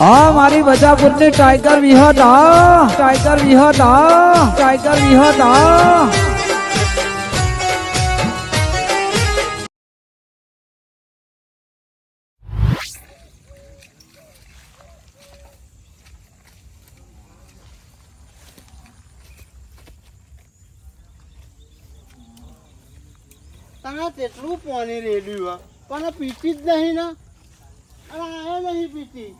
હા, મારી બજાપુરની ટાઈગર વિહત. હા ટાઈગર વિહત. હા ટાઈગર વિહત. હા તને તેટલું પાણી રેડ્યું પણ પીતી જ નહીં ને? આ નહીં પીતી.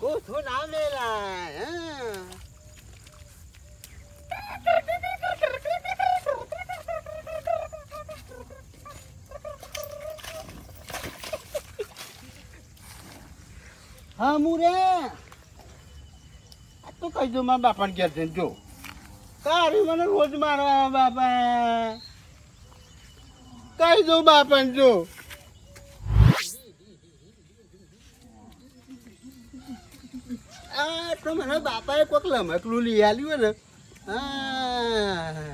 કોઠું ના મેલાય હા મુરે. તો કહી દઉં મારા બાપાને ઘેર જઈને જો. તારી મને રોજ મારવા બાપા. કહી દઉં બાપાને જો? આ તો મને બાપાએ કોઈક લમકલું લઈ આવ્યું ને. હા.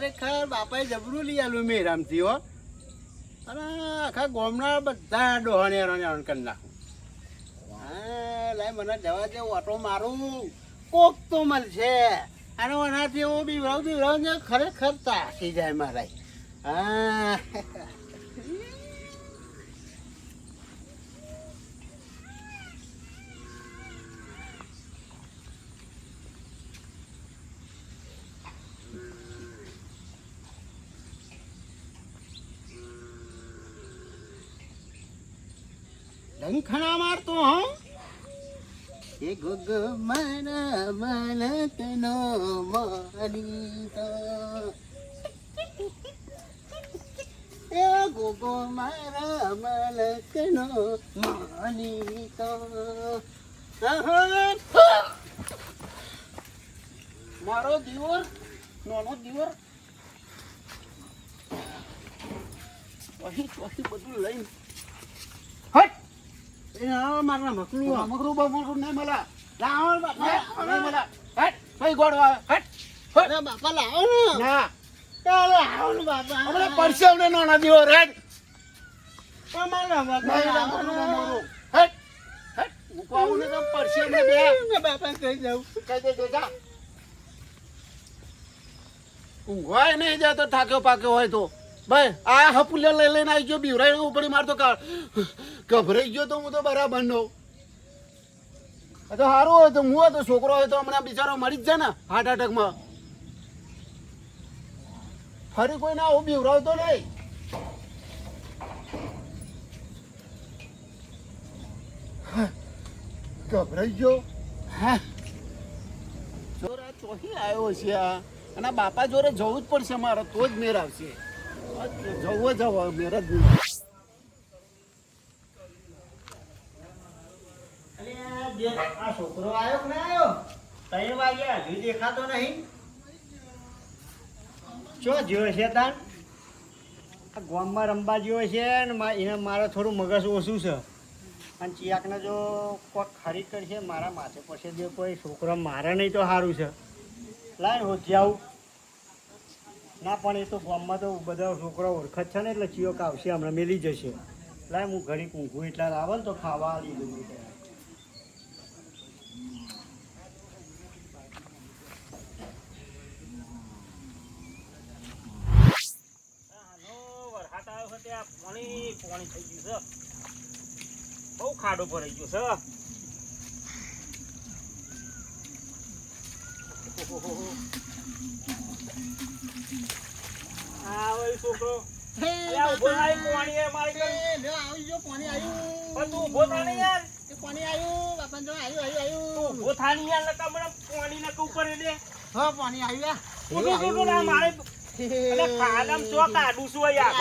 ખરેખર બાપાએ જબરું લઈ આલું મેં રામથી હો. અને આખા ગોમના બધા ડોહાણી હેરાન કરી નાખું. હા, લાય મને જવા દે ઓટો મારું. કોક તો મળશે. અને એનાથી હું બીવરાવ બીવરાવ ખરેખર તાકી જાય મારા હા. ડંખણા મારતો, હું? એ ગોગ મારા મલકનો મારીતો એ ગુગો મારા મલકનો મારીતો મારો દિવર નાનો દિવર અહીં ચોથી બધું લઈને મારા મકરું બહુ નહીં મળે લાવો બાપા નહીં મળે હટ કઈ ગોળવા હટ બાપા લાવો ને. ના. ચાલો ને બાપા. હમણાં પડશે અમને નાના દીવો રેડ તમારા બાપા. ને હટ હટ હું. ને તો પડશે અમને બે. બાપા કહી દઉં. કહી જા. ઊંઘવાય નહીં જાય તો ઠાક્યો પાક્યો હોય તો. ભાઈ, આ હપુલ્યો લઈ લઈને આવી ગયો બીવરાઈ ઉપડી મારતો ગભરાઈ ગયો તો હું તો બરાબર નો તો સારું હોય તો હું હોય તો છોકરો હોય તો હમણાં બિચારો મરી જ જાય ને હાર્ટ અટેકમાં ફરી કોઈ ના આવું બીવરાવતો નહીં. ગભરાઈ ગયો. હા. ચોહી આવ્યો છે આ. અને બાપા જોડે જવું જ પડશે મારે, તો જ મેર આવશે. જવો જવો મેર જ નહીં. આ છોકરો આવ્યો કે દેખાતો નહીં. ચો જ્યો છે તાન આ ગામમાં રમવા જેવો છે ને એને મારે થોડું મગજ ઓછું છે. અને ચિયાકને જો કોઈક ખરી કરશે, મારા માથે પછી જો કોઈ છોકરો મારે નહીં તો સારું છે. લાય હોજી આવું ના પણ એ તો ગામમાં તો બધા છોકરા ઓળખત છે ને એટલે ચિયોક આવશે હમણાં મેલી જશે. લાય હું ઘડી ઊંઘું એટલા આવે ને તો ખાવા આવી દઉં ખાડો ભરાઈ ગયો છે. પાણી. પણ તું ઊભો થા ને યાર તું ઊભો થા ને યાર નકા મને પાણી નકા ઉપર દે તું તું તું તું ના મારે અલે ખાડામાં ચો કાઢું છું યાર.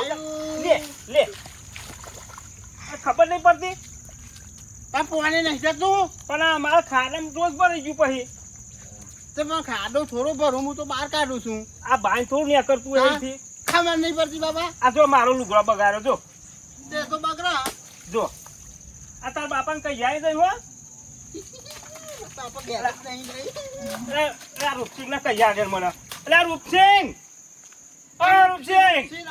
લે લે. ખબર નહીં પડતી? પાણી નહીં જતું. પણ મારા ખાડામાં રોજ ભરાઈ ગયું પછી. તમે ખાડો થોડો ભરો હું તો બહાર કાઢું છું. આ બાંધ થોડું ને કરતું? અહીંથી. ખબર નહીં પડતી બાબા? આ જો મારો લુગડો બગાડ્યો જો. તે તો બગડા જો. આ તાર બાપાને કઈ જાય જઈ હો? બાપા ઘેર નહીં ને કઈ આગળ મને. એટલે આ અરે રૂપસિંગ શી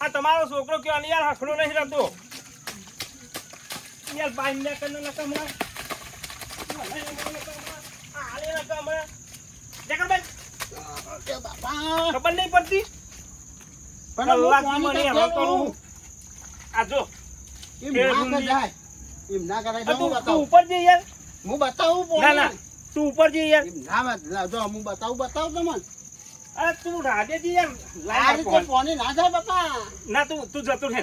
આ તમારો છોકરો કયો? અને યાર હખડો નહીં રમતો. યાર બાઈ ને કને ન આવું. જો બતાવું. ના ના તું જઈ યાર જો અરે તું રીતે ના ના તું તું જતો રહે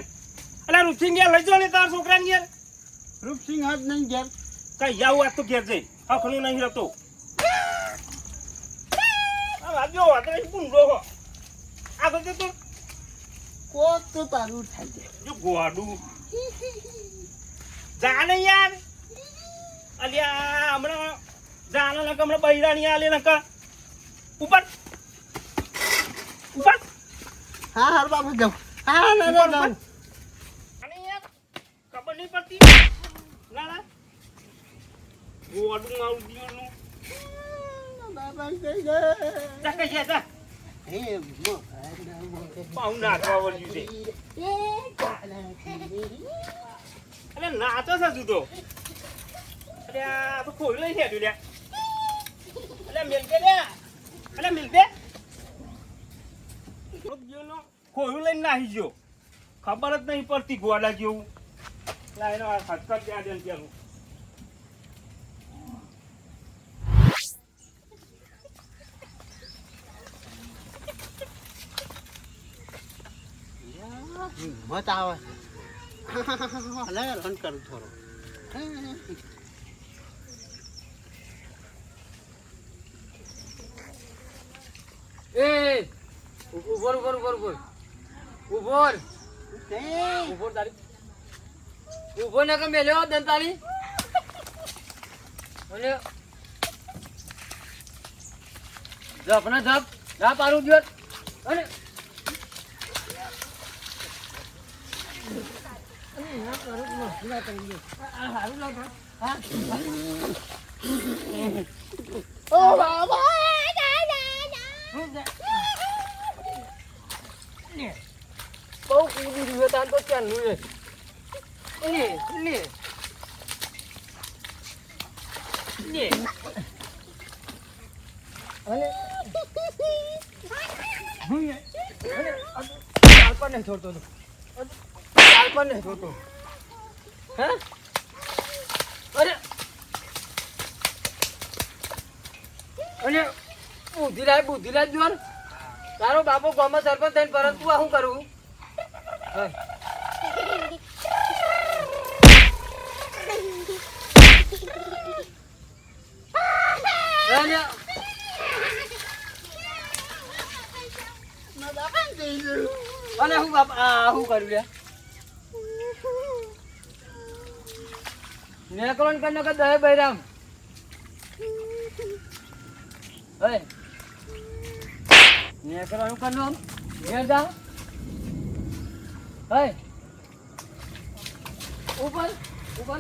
અલા રૂપસિંગ યાર લઈ ને તારા છોકરાને યાર રૂપસિંહ હાથ નહીં ઘેર કઈ જાવ આ તો ઘેર જઈ અખનું નહીં રહેતો વાતરે પૂંડો હો? આ તો કોક તો તારું થાય છે જો ગોડું જાને યાર. અલ્યા હમણાં જાને લક હમણાં બૈરાની આલે લક ઉપર. ઉપર. હા હાર બાપા જાઉં. હા ના ના યાર ખબર નહીં પડતી. ના ના. ગોડું આવું દીવનું નાચો છે તો ખોઈ લઈ છે તું લ્યા અરે મિલકે અરે મિલકે ખોયું લઈને નાહી ગયો ખબર જ નહીં પડતી ગોડા જેવું લાઈનો હટકટ ત્યાં જઈને ત્યાં મત આવે. હલે રન કરું થોડો. એ ઉભર ઉભર ઉભર ઉભોર ઉભોર તે. ઉભોર તારી. ઊભો ને કે મેલ્યો દંતાલી? અને જપ ને જપ જપ આરું દિયો અને ઓ બાબા બહુ તાન તો ચાલુ લે લે લે હું નહીં છોડતો તું. ચાલ પર નહીં છોડતો હે? અરે! અને બુદ્ધિ લાય બુદ્ધિ લાય જોર તારો બાપો ગામમાં સરપંચ થઈને પરંતુ આ શું કરું. અને હું બાપા શું કરું લે નેકરોન કર નકર દહે બૈરામ. હે? નેકરોન કર નો ઘેર જા. હે? ઉપર ઉપર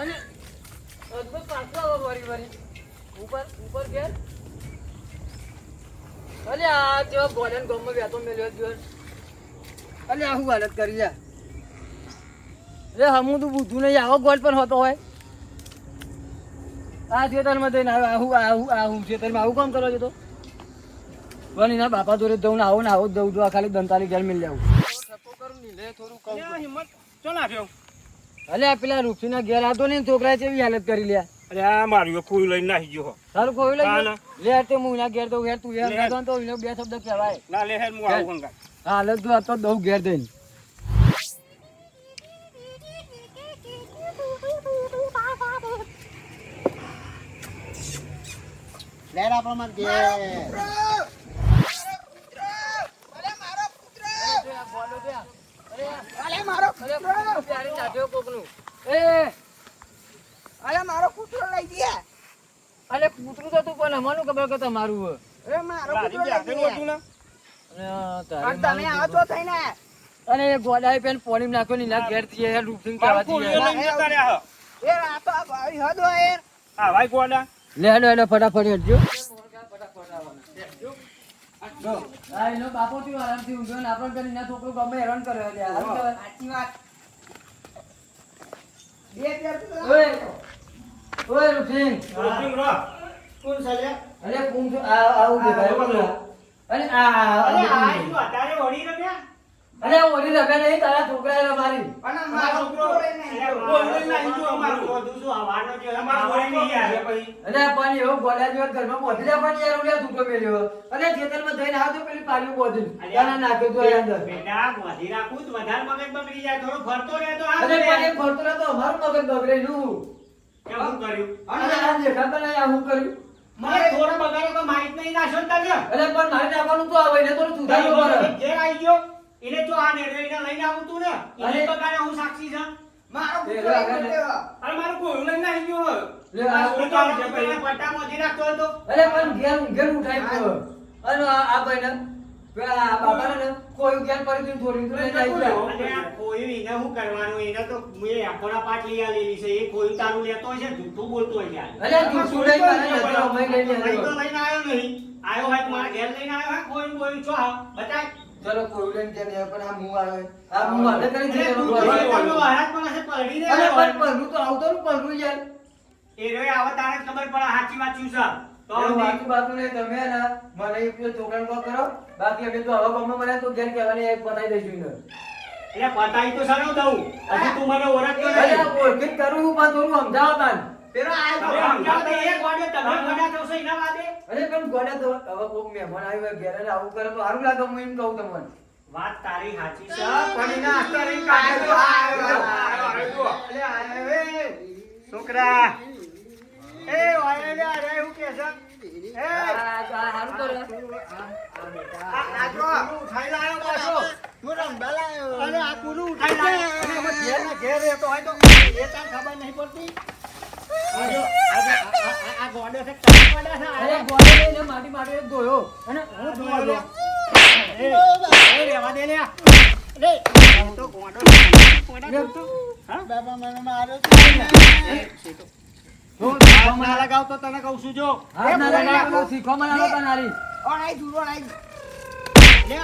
અને અદભુત પાછો આવો વરી વરી ઉપર ઉપર ઘેર. અલે આ જેવા ગોડન ગમમાં બેઠો મેલ્યો જો અલે આ શું હાલત કરી જા રે હમું તું બુદ્ધું નહીં આવો ગોલ પણ હોતો હોય. આ ખેતરમાં જઈને આવું આવું આવું ખેતરમાં આવું કામ કરો છો તો? પણ એના બાપા જોડે જવું આવો ને આવો જ જવું જો ખાલી દંતાલી ઘેર મિલ જાવું અલે પેલા રૂપસીના ઘેર આવતો ને છોકરાએ કેવી હાલત કરી લ્યા? અરે આ મારું કોઈ લઈને નાહી ગયો સારું કોઈ લઈ લે તે હું એના ઘેર તો ઘેર તું ઘેર તો બે શબ્દ કહેવાય. ના લે હેર હું આવું હાલત તો દઉં ઘેર દઈને લેર આપણા માં અરે મારો કૂતરો લઈ ગયા અરે કૂતરું તો તું પણ અમારું ખબર કે તમારું મારો બેઠેલું લાગી હતું ને. અને આ તારે અને તમે તો થઈને. અને એ ગોડાઈ પેન પોણી નાખ્યો ને ના ઘેરથી જતા રહ્યા હો. એ રાતો તો ભાઈ હદ હોય. આ ભાઈ ગોડા. લે હેડો હેડો ફટાફટ હેડજો બાપો થયો આરામથી ઊંઘ્યો ને આપણને કરી એના છોકરો ગમે હેરાન કરે છે. હારું કહેવાય. સાચી વાત બે પેર તો ઓય ઓય રૂપિંગ રો. કોણ ચાલે અરે છો આ આવું બોલો અરે આ અરે વળી. અરે ઓરી રગા નહીં તારા છોકરા એ મારી અને મારો મારો છોકરો. અરે. બોલ નહીં જો અમારું. બધું શું હવાનો છે. અમારું વળી નહીં આવે પછી. અરે પણ એવો ગોડા જેવો ઘરમાં પહોંચી જા પણ યાર ઓલા છોકરો મેલ્યો અરે ખેતરમાં જઈને આવતો પેલી પાલી બોધી તારા નાખે તો અંદર બેટા, મોઢી રાખું તો વધારે મગજ બગડી જાય. થોડો ફરતો રહે તો અરે પણ એ ફરતો રહેતો અમાર મગજ બગડેલું કેમ શું કર્યું? અને આ દેખાતા નહીં આ હું કર્યું મારે થોડો બગાડો તો માહિત નહીં નાખશો ને તમે. અરે પણ મારે નાખવાનું તો આવે ને તો તું થાય જે આવી ગયો, એને જો આ નેરવે લઈને આવું તું ને, એને તો બગાડે હું સાક્ષી છું. મારો. આવ્યો. અરે મારું કોઈ લઈને આવી ગયો. લે, આ તો છે પેલા પટ્ટા મોઢી રાખતો હતો. અરે પણ ઘેર ઘેર ઉઠાઈ ગયો અને આ ભાઈને પેલા આ બાબાને ને કોઈ ઘેર પડી ગયું થોડી તો લઈને આવી કોઈ એને શું કરવાનું? એને તો મેં આખોડા પાટ લઈ આલેલી છે. એ કોઈ તારું લેતો હોય છે, જૂઠું બોલતો હોય યાર અરે જૂઠું લઈ આવ્યો. લઈને આવ્યો નહીં. આવ્યો હોય મારા ઘેર લઈને આવ્યો હોય, કોઈ કોઈ છો હા, બતાય. ચલો કોઈ કે ને પણ આ મું આવે આ મું હાથે કરી દે તું. જોઈ પણ હશે, પડી રે અરે. પણ પગલું તો આવતો ને પગલું યાર એ રે આવ તારે ખબર પડે સાચી વાત છે. તો નહીં. વાતું તમે હે મને કરો બાકી અમે તો હવે ગમે મને તો ઘેર કહેવાની એક એને. એટલે પતાઈ તો સારું દઉં હજી તું મને અરે નહીં કરું પણ થોડું સમજાવો તાન. પેલો આ તમે સમજાવો તો એક વાગે તમે ગોડા થશો એના વાદે અરે પણ ગોડા તો હવે કોક મહેમાન આવ્યો ઘેર અને આવું કરે તો સારું લાગે હું એમ કહું તમને વાત તારી સાચી છે પણ એના આસ્તરે કાઢે તો આવ્યો, આવ્યો, આવ્યો. અલે આયો, એ. છોકરા એ વાય લે અરે એવું કે છે એ આ- ઉઠાઈ લાયો પાછો તું અરે આ કુનું ઉઠાઈ લાયો અને ઘેર ને ઘેર રહેતો હોય તો એ તાર ખબર નહીં પડતી માટી માટી ધોયો અને હું હું ધોયો જોયો લે. લે. એ, એ દે લે લે તો ગોડો છે. તો હા બાબા મને માર્યો હું હાથ ના લગાવતો તને કહું છું જો હાથ ના બોલ શીખો મને તાનારી. લે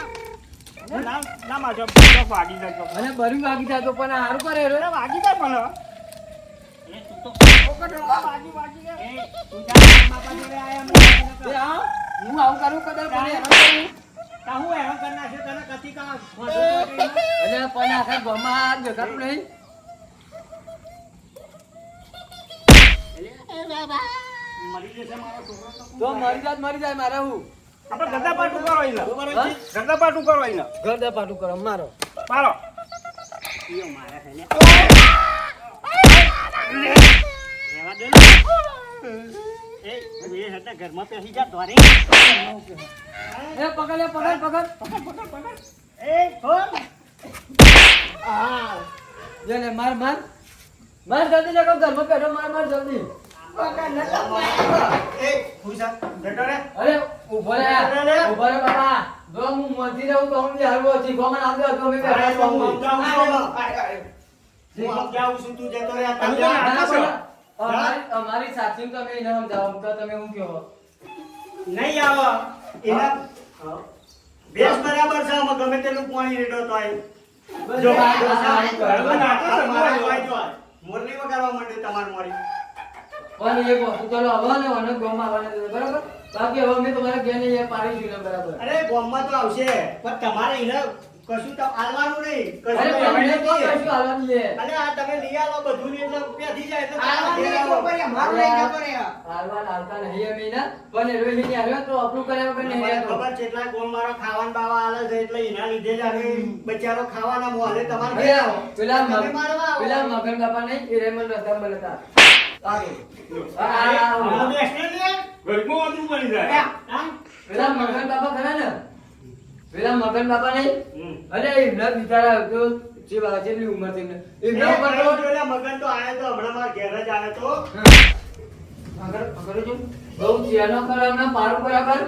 ના ના માજો ભાગી જજો અને બરી વાગી જાય તો પણ હારું કરે રે. વાગી જાય મને હા, મરી મારો જાય મરી જાય મારે હું આપણે ગંદા પાટું કરો હા? પાટું કરો એને ઘર દે પાટું કરો મારો મારો ઘરમાં પેસી જા દ્વારે એ પકડ લે પકડ પકડ એ છોડ હા લે માર માર માર જલ્દી લે ઘરમાં બેઠો માર માર જલ્દી એ ખુશા જતો રે અરે ઊભો રે ઊભો રે. બાબા જો હું મરતી રહું તો હું હારવો છું આવજો તો અમે અરે હું હું સમજાવું છું તું જતો રે ના, ના, કરો. અમારી અમારી તો કઈ ના સમજાવો તો તમે હું કયો નહીં આવો. એના બેસ બરાબર છે અમે ગમે તેનું પાણી રેડો તોય. જો આ- આ- આ- આ- બરાબર નાટક મારે જોઈ જોઈ. મોરલી વગાડવા માંડે તમાર મોરી. પણ એક વસ્તુ ચાલો હવે ને અને ગોમાં આવવાને બરાબર? બાકી હવે મેં તમારા ઘેર ને પાડીશું ને બરાબર. અરે ગામમાં તો આવશે પણ તમારે એને કશું તો આલવાનું નહીં કશું હાલવાની છે. અને આ તમે લઈ આવો બધું ને એટલે પેથી જાય એટલે આલવાનું. ખબર મારું લઈ જતો રે આલવા લાવતા નહીં અમે ના પણ રોઈ લઈને આવ્યો તો આપણું કર્યા વગર નહીં ખબર છે એટલા ગોળ મારો ખાવાન બાવા આલે છે એટલે એના લીધે જ આવે બચારો ખાવાના મોહલે તમારે આવો. પેલા પેલા મગન બાપા નહીં એ રેમન પર લે. હા? પેલા મગન બાપા ખરા ને પેલા મગન બાપા નહીં. અરે એમના બિચારા તો જે વા- જેટલી ઉંમર થઈ એમને. ઉપર તો ભાઈ મગન તો આયા તો હમણાં મારા ઘેર જ આવ્યો તો. અગર અગર જો. બહુ ચેનો કર હમણાં પારું બરાબર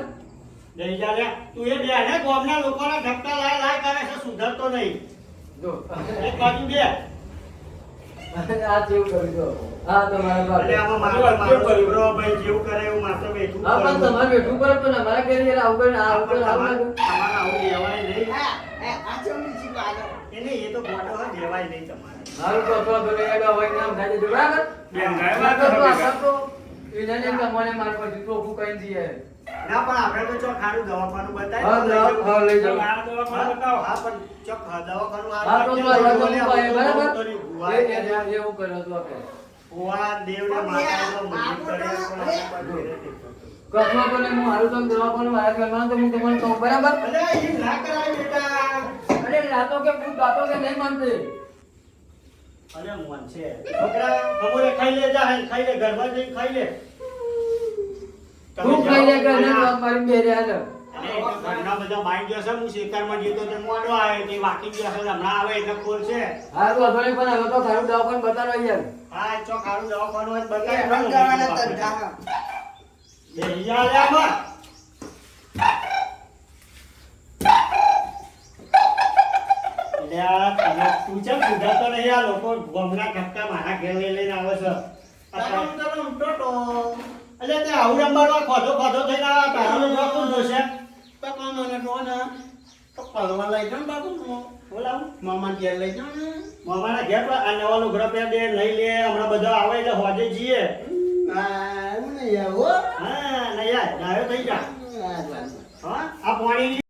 જઈ જા લે તું એ બે ને ગામના લોકોના ધક્કા લાય લાય કરે છે સુધરતો નહીં. જો. એક બાજુ બે. આ જેવું કરી દો. હા તમારા બાપ. એટલે આમાં મારો મારો છોકરો ભાઈ જેવું કરે એવું માત્ર બેઠું હા પણ તમારે બેઠું પર પણ અમારા ઘરે આવું કરે આવું કરે આવું તમારા આવું લેવાય નહીં હા, એ આ ચમની ચીક લાગે. એ નહીં એ તો ગોડો નહીં તમારે મારું તો અથવા તો એક હોય નામ થાય છે બરાબર બેન, ગાય વાત તો એને ને તમને માર પછી તો હું કહી દઈએ ના પણ આપણે તો ચોક ખારું દવાખાનું બતાય હા, હા, લઈ જાઓ. હા, દવાખાનું બતાવો. હા, પણ ચોક દવાખાનું આ હા તો તો રાત્રે હવે તો બોલે, ઉપાય આપણે બરાબર તો કર્યું. ભુવા એ- કે એ- એ- એવું કર્યો તો આપણે ભુવા, દેવને માતાનો મંદિર કર્યા, પણ આપણે બાજુ રહે નહીં. કસમાં તો ને હું હારું તો દવાખાનું મારા ઘરમાં તો હું તમને કહું બરાબર અરે, એ ના કરાય બેટા. અરે કે ભૂત ગાતો કે નહીં માનતી અરે, મોન છે. છોકરા, ખમોરે ખાઈ લે જા, હે, ખાઈ લે, ઘરમાં જઈને ખાઈ લે. તું ખાઈ લે કે ને ઘરના- મારી બેરે હાલ ઘરના બધા માઈ ગયા છે, હું શેતારમાં ગયો તો મોડો આવે તે વાકી ગયા છે, હમણાં આવે એટલે ખોલશે. હા તો અધોની પણ હવે તો ખારું દવાખાનું બતાડો યાર હા, ચોક હારું દવાખાનું. રંગ કરવાના આમાં. લે તમે તું ચમ સુધારતો નહીં? આ લોકો ગમના ધક્કા મારા ઘેર લઈ લઈને આવે છે. તરમ તરમ ટોટો. અલ્યા તે આવું રમવાનો ખોધો ખોધો થઈને આ તારો લોકો કોણ જોશે? તો કોણ મને ને? તો પલવા લઈ જાઓ ને બોલાવું. મામા ઘેર લઈ જાઓ ને. મામાના ઘેર પર આ નવા લુગડા પે બે લઈ લે, હમણાં બધા આવે એટલે હોજે જઈએ. નહીં આવું, હા, નહીં ડાયો થઈ જા. હા, આ પાણીની